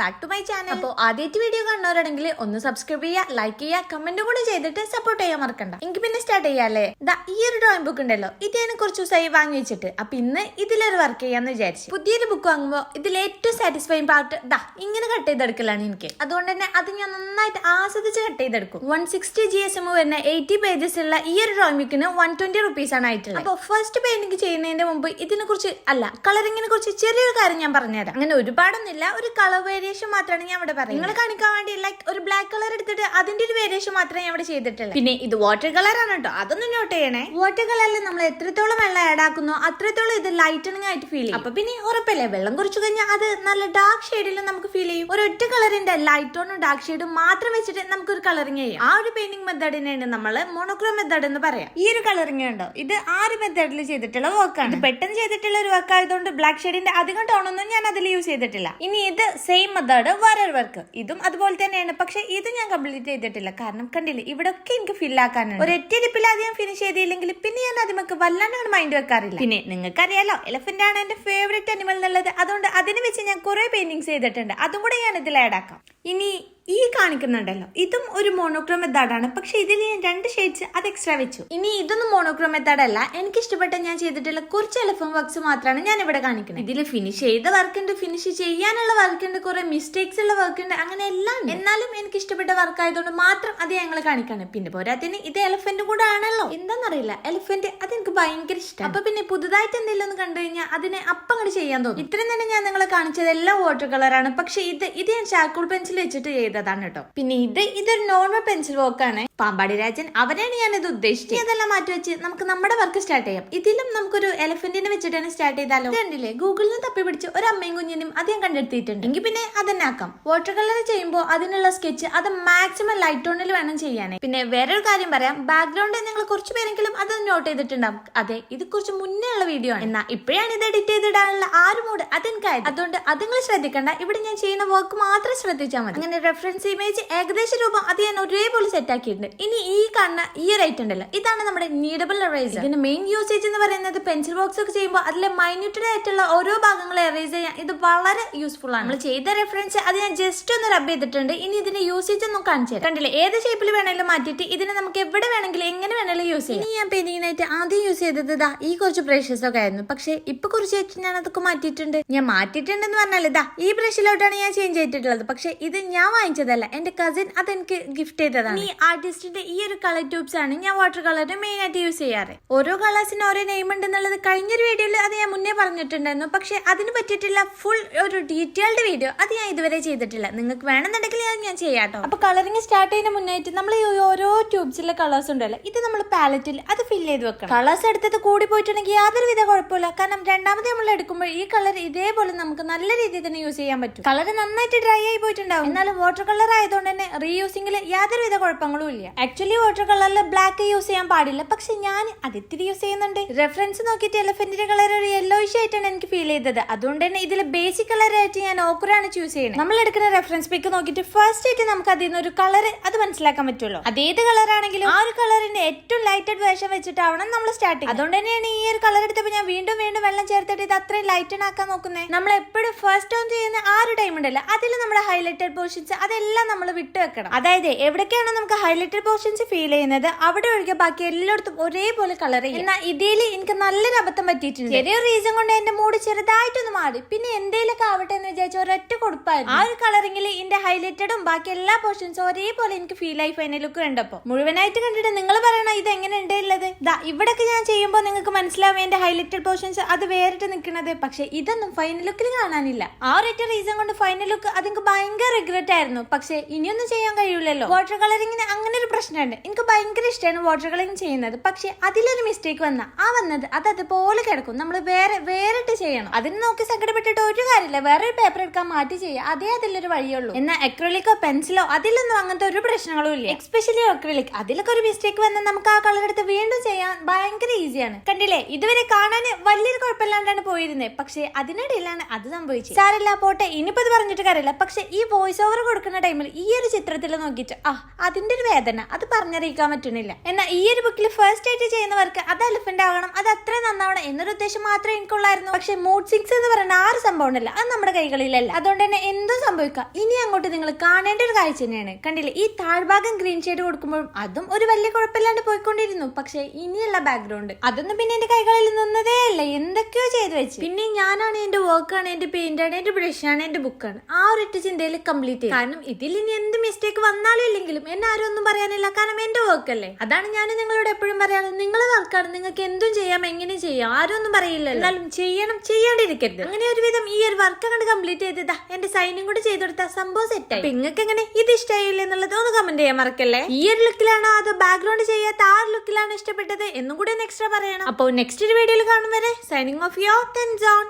Back to my channel അപ്പോൾ ആദ്യമായിട്ട് video കാണുന്നവരാണെങ്കിൽ ഒന്ന് സബ്സ്ക്രൈബ് ചെയ്യുക ലൈക്ക് ചെയ്യുക കമന്റ് കൂടി ചെയ്തിട്ട് സപ്പോർട്ട് ചെയ്യാൻ മറക്കണ്ട. എനിക്ക് പിന്നെ സ്റ്റാർട്ട് ചെയ്യാല്ലേ ദാ ഈ ഒരു ഡ്രോയിങ് ബുക്ക് ഉണ്ടല്ലോ. ഇത് ഞാൻ കുറച്ച് ദിവസമായി വാങ്ങി വെച്ചിട്ട്. അപ്പൊ ഇന്ന് ഇതിലൊരു വർക്ക് ചെയ്യാന്ന് വിചാരിച്ചു. പുതിയൊരു ബുക്ക് വാങ്ങുമ്പോൾ ഇതിൽ ഏറ്റവും സാറ്റിസ്ഫൈങ് പാർട്ട് ദാ ഇങ്ങനെ കട്ട് ചെയ്തെടുക്കലാണ് എനിക്ക്. അതുകൊണ്ട് തന്നെ അത് ഞാൻ നന്നായിട്ട് ആസ്വദിച്ച് കട്ട് ചെയ്തെടുക്കും. One sixty G S M വരുന്ന എയ്റ്റി പേജസ് ഉള്ള ഈ ഒരു ഡ്രോയിങ് ബുക്കിന് വൺ ട്വന്റി റുപ്പീസ് ആണ് ആയിട്ടുള്ളത്. അപ്പോൾ ഫസ്റ്റ് പെയിന്റിംഗ് ചെയ്യുന്നതിന്റെ മുമ്പ് ഇതിനെ കുറിച്ച് അല്ല കളറിങ്ങിനെ കുറിച്ച് ചെറിയൊരു കാര്യം ഞാൻ പറഞ്ഞുതരാം. അങ്ങനെ ഒരുപാടൊന്നുമില്ല. ഒരു കളർ വേരിയേഷൻ മാത്രമാണ് ഞാൻ ഇവിടെ പറയുന്നത്. നിങ്ങൾ കാണിക്കാൻ വേണ്ടി ലൈക്ക് ഒരു ബ്ലാക്ക് കളർ എടുത്തിട്ട് അതിന്റെ ഒരു വേരിയേഷൻ മാത്രമേ ഞാൻ ഇവിടെ ചെയ്തിട്ടുള്ളൂ. പിന്നെ ഇത് വാട്ടർ കളർ ആണ് കേട്ടോ. അതൊന്നും നോട്ട് ചെയ്യണേ. വാട്ടർ കളറിൽ നമ്മൾ എത്രത്തോളം വെള്ളം ആഡ് ആക്കുന്നു അത്രത്തോളം ഇത് ലൈറ്റണിങ് ആയിട്ട് ഫീൽ ചെയ്യും. അപ്പൊ പിന്നെ ഉറപ്പല്ലേ? വെള്ളം കുറച്ചു കഴിഞ്ഞാൽ അത് നല്ല ഡാർക്ക് ഷെയ്ഡിലും നമുക്ക് ഫീൽ ചെയ്യും. ഒരു ഒറ്റ കളറിന്റെ ലൈറ്റ് ടോണും ഡാർക്ക് ഷെയ്ഡും മാത്രം വെച്ചിട്ട് നമുക്ക് ഒരു കളറിങ് ചെയ്യാം. ആ ഒരു പെയിന്റിംഗ് മെത്തേഡിനെയാണ് നമ്മൾ മോണോക്രോ മെത്തേഡ് എന്ന് പറയാം. ഈ ഒരു കളറിങ് ഉണ്ടോ? ഇത് ആ ഒരു മെത്തേഡിൽ ചെയ്തിട്ടുള്ള വർക്കാണ് പെട്ടെന്ന് ചെയ്തിട്ടുള്ള ഒരു വർക്ക് ആയതുകൊണ്ട് ബ്ലാക്ക് ഷെയ്ഡിന്റെ അധികം ടോണൊന്നും ഞാൻ അതിൽ യൂസ് ചെയ്തിട്ടില്ല. ഇനി ഇത് സെയിം മെത്തേഡ് വേറൊരു വർക്ക് ഇതും അതുപോലെ തന്നെയാണ്. പക്ഷെ ഇത് ഞാൻ കംപ്ലീറ്റ് ചെയ്തിട്ടില്ല. കാരണം കണ്ടില്ലേ ഇവിടെ ഒക്കെ എനിക്ക് ഒരു എട്ടി ഇരിപ്പിൽ ആദ്യം ഫിനിഷ് ചെയ്തില്ലെങ്കിൽ പിന്നെ ഞാൻ അതിമക്ക് വല്ലാണ്ട് മൈൻഡ് വെക്കാറില്ല. പിന്നെ നിങ്ങൾക്ക് അറിയാലോ എലഫന്റ് ആണ് എന്റെ ഫേവറേറ്റ് അനിമൽ എന്നുള്ളത്. അതുകൊണ്ട് അതിനെ വെച്ച് ഞാൻ കുറെ പെയിന്റിങ്സ് ചെയ്തിട്ടുണ്ട്. അതും കൂടെ ഞാൻ ഇതിൽ ആഡ് ആക്കാം. ഇനി ഈ കാണിക്കുന്നുണ്ടല്ലോ. ഇതും ഒരു മോണോക്രോം മെത്തേഡാണ് പക്ഷെ ഇതിൽ ഞാൻ രണ്ട് ഷെയ്ഡ്സ് അത് എക്സ്ട്രാ വെച്ചു. ഇനി ഇതൊന്നും മോണോക്രോം മെത്തേഡ് അല്ല. എനിക്ക് ഇഷ്ടപ്പെട്ട ഞാൻ ചെയ്തിട്ടുള്ള കുറച്ച് എലഫം വർക്ക്സ് മാത്രമാണ് ഞാൻ ഇവിടെ കാണിക്കുന്നത്. ഇതിൽ ഫിനിഷ് ചെയ്ത വർക്ക് ഉണ്ട് ഫിനിഷ് ചെയ്യാനുള്ള വർക്ക് ഉണ്ട് കുറെ മിസ്റ്റേക്സ് ഉള്ള വർക്ക് ഉണ്ട് അങ്ങനെ എല്ലാം എന്നാലും എനിക്ക് ഇഷ്ടപ്പെട്ട വർക്ക് ആയതുകൊണ്ട് മാത്രം അത് ഞങ്ങൾ കാണിക്കാണ്. പിന്നെ പോരാത്തിന് ഇത് എലഫന്റ് കൂടെ ആണല്ലോ. എന്താണെന്നറിയില്ല എലഫന്റ് അത് എനിക്ക് ഭയങ്കര ഇഷ്ടം. അപ്പൊ പിന്നെ പുതുതായിട്ട് എന്തെങ്കിലും ഒന്ന് കണ്ടു കഴിഞ്ഞാൽ അതിനെ അപ്പം അങ്ങോട്ട് ചെയ്യാൻ തോന്നും. ഇത്രയും തന്നെ ഞാൻ നിങ്ങളെ കാണിച്ചത് എല്ലാം വാട്ടർ കളറാണ് പക്ഷെ ഇത് ഇത് ഞാൻ ചാക്കൂൾ പെൻസിൽ വെച്ചിട്ട് ചെയ്തതാണ് കേട്ടോ. പിന്നെ ഇത് ഇതൊരു നോർമൽ പെൻസിൽ വർക്കാണ് പാമ്പാടി രാജൻ അവരാണ് ഞാൻ ഇത് ഉദ്ദേശിച്ചത് ഇതെല്ലാം മാറ്റി വെച്ച് നമുക്ക് നമ്മുടെ വർക്ക് സ്റ്റാർട്ട് ചെയ്യാം. ഇതിലും നമുക്കൊരു എലഫന്റിനെ വെച്ചിട്ടാണ് സ്റ്റാർട്ട് ചെയ്താലോ? കണ്ടില്ലേ? ഗൂഗിളിൽ നിന്ന് തപ്പി പിടിച്ച് ഒരു അമ്മയും കുഞ്ഞിനും ഞാൻ കണ്ടെടുത്തിട്ടുണ്ട്. എങ്കിൽ പിന്നെ അതന്നെ ആക്കാം. വാട്ടർ കളർ ചെയ്യുമ്പോൾ അതിനുള്ള സ്കെച്ച് അത് മാക്സിമം ലൈറ്റ് ടോണിൽ വേണം ചെയ്യാനേ. പിന്നെ വേറൊരു കാര്യം പറയാം. ബാക്ക്ഗ്രൗണ്ട് നിങ്ങൾ കുറച്ച് പേരെങ്കിലും അത് നോട്ട് ചെയ്തിട്ടുണ്ടാവും. അതെ ഇത് കുറച്ച് മുന്നേ ഉള്ള വീഡിയോ ആണ്. എന്നാ ഇപ്പോഴാണ് ഇത് എഡിറ്റ് ചെയ്തിടാനുള്ള ആ ഒരു മൂഡ് അതെനിക്കായത് അതുകൊണ്ട് അത് നിങ്ങൾ ശ്രദ്ധിക്കണ്ട. ഇവിടെ ഞാൻ ചെയ്യുന്ന വർക്ക് മാത്രം ശ്രദ്ധിച്ചാൽ മതി. അങ്ങനെ റെഫറൻസ് ഇമേജ് ഏകദേശ രൂപം അത് ഞാൻ ഒരേപോലെ സെറ്റ് ആക്കിയിട്ടുണ്ട്. ഇനി ഈ കാണുന്ന ഈ ഐറ്റം ഉണ്ടല്ലോ. ഇതാണ് നമ്മുടെ നീഡബിൾ എറേസർ ഇതിന്റെ മെയിൻ യൂസേജ് എന്ന് പറയുന്നത് പെൻസിൽ ബോക്സ് ഒക്കെ ചെയ്യുമ്പോൾ അതിലെ മൈന്യൂട്ടഡ് ആയിട്ടുള്ള ഓരോ ഭാഗങ്ങളെ എറേസ് ചെയ്യാൻ ഇത് വളരെ യൂസ്ഫുൾ ആണ്. നമ്മൾ ചെയ്ത റെഫറൻസ് അത് ഞാൻ ജസ്റ്റ് ഒന്ന് റബ് ചെയ്തിട്ടുണ്ട്. ഇനി ഇതിന്റെ യൂസേജ് ഒന്നും കാണിച്ചു കണ്ടില്ലേ? ഏത് ഷേപ്പിൽ വേണമെങ്കിലും മാറ്റിയിട്ട് ഇതിനെ നമുക്ക് എവിടെ വേണമെങ്കിലും എങ്ങനെ വേണമെങ്കിലും യൂസ് ചെയ്യാം. ഇനി ഞാൻ പെയിന്റിങ്ങിനായിട്ട് ആദ്യം യൂസ് ചെയ്തത് ഇതാ ഈ കുറച്ച് ബ്രഷസ് ഒക്കെ ആയിരുന്നു. പക്ഷെ ഇപ്പൊ കുറച്ചായിട്ട് ഞാൻ അതൊക്കെ മാറ്റിയിട്ടുണ്ട്. ഞാൻ മാറ്റിയിട്ടുണ്ടെന്ന് പറഞ്ഞാൽ ഇതാ ഈ ബ്രഷിലോട്ടാണ് ഞാൻ ചേഞ്ച് ചെയ്തിട്ടുള്ളത്. പക്ഷെ ഇത് ഞാൻ വാങ്ങിച്ചതല്ല. എന്റെ കസിൻ അതെനിക്ക് ഗിഫ്റ്റ് ചെയ്തതാണ്. ഈ ആർട്ടിസ്റ്റിന്റെ ഈ ഒരു കളർ ട്യൂബ്സ് ആണ് ഞാൻ വാട്ടർ കളറിന് മെയിൻ ആയിട്ട് യൂസ് ചെയ്യാറ്. ഓരോ കളേഴ്സിന് ഓരോ നെയിം ഉണ്ടെന്നുള്ളത് കഴിഞ്ഞൊരു വീഡിയോയിൽ അത് ഞാൻ മുന്നേ പറഞ്ഞിട്ടുണ്ടായിരുന്നു. പക്ഷെ അതിന് പറ്റിയിട്ടുള്ള ഫുൾ ഒരു ഡീറ്റെയിൽഡ് വീഡിയോ അത് ഞാൻ ഇതുവരെ ചെയ്തിട്ടില്ല. നിങ്ങൾക്ക് വേണമെന്നുണ്ടെങ്കിൽ അത് ഞാൻ ചെയ്യാട്ടോ. അപ്പൊ കളറിങ് സ്റ്റാർട്ട് ചെയ്യുന്ന മുന്നായിട്ട് നമ്മൾ ഈ ഓരോ ട്യൂബ്സിലെ കളേഴ്സ് ഉണ്ടല്ലോ ഇത് നമ്മൾ പാലറ്റിൽ അത് ഫിൽ ചെയ്ത് വെക്കണം. കളേഴ്സ് എടുത്തത് കൂടി പോയിട്ടുണ്ടെങ്കിൽ യാതൊരു വിധ കുഴപ്പമില്ല. കാരണം രണ്ടാമത് നമ്മൾ എടുക്കുമ്പോൾ ഈ കളർ ഇതേപോലെ നമുക്ക് നല്ല രീതിയിൽ തന്നെ യൂസ് ചെയ്യാൻ പറ്റും. കളർ നന്നായിട്ട് ഡ്രൈ ആയി പോയിട്ടുണ്ടാവും. എന്നാലും വാട്ടർ കളർ ആയതുകൊണ്ട് തന്നെ റീയൂസിംഗിൽ യാതൊരുവിധ കുഴപ്പങ്ങളും ഇല്ല. ആക്ച്വലി വാട്ടർ കളറിൽ ബ്ലാക്ക് യൂസ് ചെയ്യാൻ പാടില്ല. പക്ഷെ ഞാൻ അതിത്തിരി യൂസ് ചെയ്യുന്നുണ്ട്. റെഫറൻസ് നോക്കിയിട്ട് എലഫന്റിന്റെ കളർ ഒരു യെല്ലോയിഷ് ആയിട്ടാണ് എനിക്ക് ഫീൽ ചെയ്തത്. അതുകൊണ്ട് തന്നെ ഇതിൽ ബേസിക് കളർ ആയിട്ട് ഞാൻ ഓക്കറാണ് ചൂസ് ചെയ്യുന്നത്. നമ്മൾ എടുക്കുന്ന റെഫറൻസ് പിക്ക് നോക്കിയിട്ട് ഫസ്റ്റ് ആയിട്ട് നമുക്ക് അതിൽ നിന്ന് ഒരു കളർ അത് മനസ്സിലാക്കാൻ പറ്റുള്ളൂ. അതേത് കളർ ആണെങ്കിലും ആ ഒരു കളറിന്റെ ഏറ്റവും ലൈറ്റഡ് വേഷം വെച്ചിട്ടാവണം നമ്മൾ സ്റ്റാർട്ട് ചെയ്യുന്നത്. അതുകൊണ്ട് തന്നെയാണ് ഈ ഒരു കളർ എടുത്തപ്പോൾ ഞാൻ വീണ്ടും വീണ്ടും വെള്ളം ചേർത്തിട്ട് ഇത് അത്രയും ലൈറ്റൺ ആക്കാൻ നോക്കുന്നത്. നമ്മൾ എപ്പോഴും ഫസ്റ്റ് ഓൺ ചെയ്യുന്ന ആ ഒരു ടൈം ഉണ്ടല്ലോ. അതിൽ നമ്മുടെ ഹൈലൈറ്റഡ് പോർഷൻസ് അതെല്ലാം നമ്മൾ വിട്ട് വെക്കണം. അതായത് എവിടേക്കാണോ നമുക്ക് ഹൈലൈറ്റഡ് പോർഷൻസ് ഫീൽ ചെയ്യുന്നത് അവിടെ ഒഴികെ ബാക്കി എല്ലായിടത്തും ഒരേപോലെ കളർ ചെയ്യും. എന്നാൽ ഇതിൽ എനിക്ക് നല്ലൊരു അബദ്ധം പറ്റിയിട്ടുണ്ട്. ചെറിയ റീസൺ കൊണ്ട് എന്റെ മൂഡ് ചെറുതായിട്ടൊന്ന് മാറി. പിന്നെ എന്തേലൊക്കെ ആവട്ടെ എന്ന് വിചാരിച്ച ഒരൊറ്റ കൊടുപ്പായിരുന്നു. ആ ഒരു കളറിംഗിൽ എന്റെ ഹൈലൈറ്റഡും ബാക്കി എല്ലാ പോർഷൻസും ഒരേപോലെ എനിക്ക് ഫീൽ ആയി ഫൈനൽ ലുക്ക് കണ്ടപ്പോ. മുഴുവനായിട്ട് കണ്ടിട്ട് നിങ്ങൾ പറയണ ഇത് എങ്ങനെ ഉള്ളത്? ദാ ഇവിടൊക്കെ ഞാൻ ചെയ്യുമ്പോൾ നിങ്ങൾക്ക് മനസ്സിലാവും എന്റെ ഹൈലൈറ്റഡ് പോർഷൻസ് അത് വേറിട്ട് നിൽക്കുന്നത് പക്ഷെ ഇതൊന്നും ഫൈനൽ ലുക്കിൽ കാണാനില്ല. ആ ഒരൊറ്റ റീസൺ കൊണ്ട് ഫൈനൽ ലുക്ക് അതെനിക്ക് ഭയങ്കര റിഗ്രറ്റ് ആയിരുന്നു. പക്ഷെ ഇനിയൊന്നും ചെയ്യാൻ കഴിയില്ലല്ലോ വാട്ടർ കളറിങ്ങിന് അങ്ങനെ ഒരു പ്രശ്നമുണ്ട്. എനിക്ക് ഭയങ്കര ഇഷ്ടമാണ് വാട്ടർ കളറിങ് ചെയ്യുന്നത്. പക്ഷേ അതിലൊരു മിസ്റ്റേക്ക് വന്ന ആ വന്നത് അത് അതുപോലെ കിടക്കും. നമ്മൾ വേറെ വേറിട്ട് ചെയ്യണം. അതിന് നോക്കി സങ്കടപ്പെട്ടിട്ട് ഒരു കാര്യമില്ല. ഒരു പേപ്പർ എടുക്കാൻ മാറ്റി ചെയ്യുക. അതേ അതിലൊരു വഴിയുള്ളൂ. എന്നാൽ അക്രലിക്കോ പെൻസിലോ അതിലൊന്നും അങ്ങനത്തെ ഒരു പ്രശ്നങ്ങളും ഇല്ല. എക്സ്പെഷ്യലി അക്രലിക് അതിലൊക്കെ ഒരു മിസ്റ്റേക്ക് വന്നാൽ നമുക്ക് ആ കളർ എടുത്ത് വീണ്ടും ചെയ്യാൻ ഭയങ്കര ഈസിയാണ് കണ്ടില്ലേ? ഇതുവരെ കാണാൻ വലിയൊരു കുഴപ്പമില്ലാണ്ടാണ് പോയിരുന്നത് പക്ഷേ അതിനിടയിലാണ് അത് സംഭവിച്ചത്. സാറില്ല പോട്ടെ. ഇനിയിപ്പോ ഇത് പറഞ്ഞിട്ട് കാര്യമില്ല. പക്ഷെ ഈ വോയിസ് ഓവർ കൊടുക്കുന്ന ടൈമിൽ ഈ ഒരു ചിത്രത്തിൽ നോക്കിയിട്ട് ആ അതിന്റെ ഒരു വേദന. അത് പറഞ്ഞറിയിക്കാൻ പറ്റുന്നില്ല. എന്നാൽ ഈ ഒരു ബുക്കിൽ ഫസ്റ്റ് ആയിട്ട് ചെയ്യുന്നവർക്ക് അത് എലിഫന്റ് ആവണം അത് അത്ര നന്നാവണം എന്നൊരു ഉദ്ദേശം മാത്രമേ എനിക്കുള്ളായിരുന്നു. പക്ഷെ മൂഡ് സിങ്സ് എന്ന് പറയുന്ന ആ ഒരു സംഭവം ഉണ്ടല്ലോ അത് നമ്മുടെ കൈകളിലല്ല. അതുകൊണ്ട് തന്നെ എന്തും സംഭവിക്കാം. ഇനി അങ്ങോട്ട് നിങ്ങൾ കാണേണ്ട ഒരു കാഴ്ച തന്നെയാണ്. കണ്ടില്ലേ ഈ താഴ്ഭാഗം ഗ്രീൻ ഷെയ്ഡ് കൊടുക്കുമ്പോഴും അതും ഒരു വലിയ കുഴപ്പമില്ലാണ്ട് പോയിക്കൊണ്ടിരുന്നു. പക്ഷെ ഇനിയുള്ള ബാക്ക്ഗ്രൗണ്ട് അതൊന്നും പിന്നെ എന്റെ കൈകളിൽ നിന്നതേ അല്ല. എന്തൊക്കെയോ ചെയ്തു വെച്ച്. പിന്നെ ഞാനാണ് എന്റെ വർക്കാണ് എന്റെ പെയിന്റ് ആണ് എന്റെ ബ്രഷ് ആണ് എന്റെ ബുക്കാണ് ആ ഒരു ചിന്തയിൽ കംപ്ലീറ്റ് ചെയ്യും കാരണം ഇതിൽ ഇനി എന്ത് മിസ്റ്റേക്ക് വന്നാലും ഇല്ലെങ്കിലും എന്നെ ആരും ഒന്നും പറയാനില്ല. കാരണം എന്റെ വർക്കല്ലേ അതാണ് ഞാൻ നിങ്ങളോട് എപ്പോഴും പറയാറ്. നിങ്ങളെ വർക്കാണ് നിങ്ങൾക്ക് എന്തും ചെയ്യാം എങ്ങനെ ചെയ്യാം. ആരും ഒന്നും പറയില്ല എന്നാലും ചെയ്യണം ചെയ്യാണ്ടിരിക്കരുത്. അങ്ങനെ ഒരുവിധം ഈ ഒരു വർക്ക് അങ്ങോട്ട് കംപ്ലീറ്റ് ചെയ്തതാ എന്റെ സൈനും കൂടി ചെയ്ത് കൊടുത്താ സംഭവം സെറ്റ് ആയി. നിങ്ങൾക്ക് എങ്ങനെ? ഇത് ഇഷ്ടമായില്ല എന്നുള്ളത് ഒന്ന് കമന്റ് ചെയ്യാൻ മറക്കല്ലേ? ഈ ഒരു ലുക്കിലാണോ അതോ ബാക്ക്ഗ്രൗണ്ട് ചെയ്യാത്ത ആ ലുക്കിലാണോ ഇഷ്ടപ്പെട്ടത്? എന്നും കൂടി ഒന്ന് എക്സ്ട്രാ പറയണം. അപ്പോൾ നെക്സ്റ്റ് ഒരു വീഡിയോയിൽ കാണും വരെ. സൈനിങ് ഓഫ് യോ ടെൻ സോൺ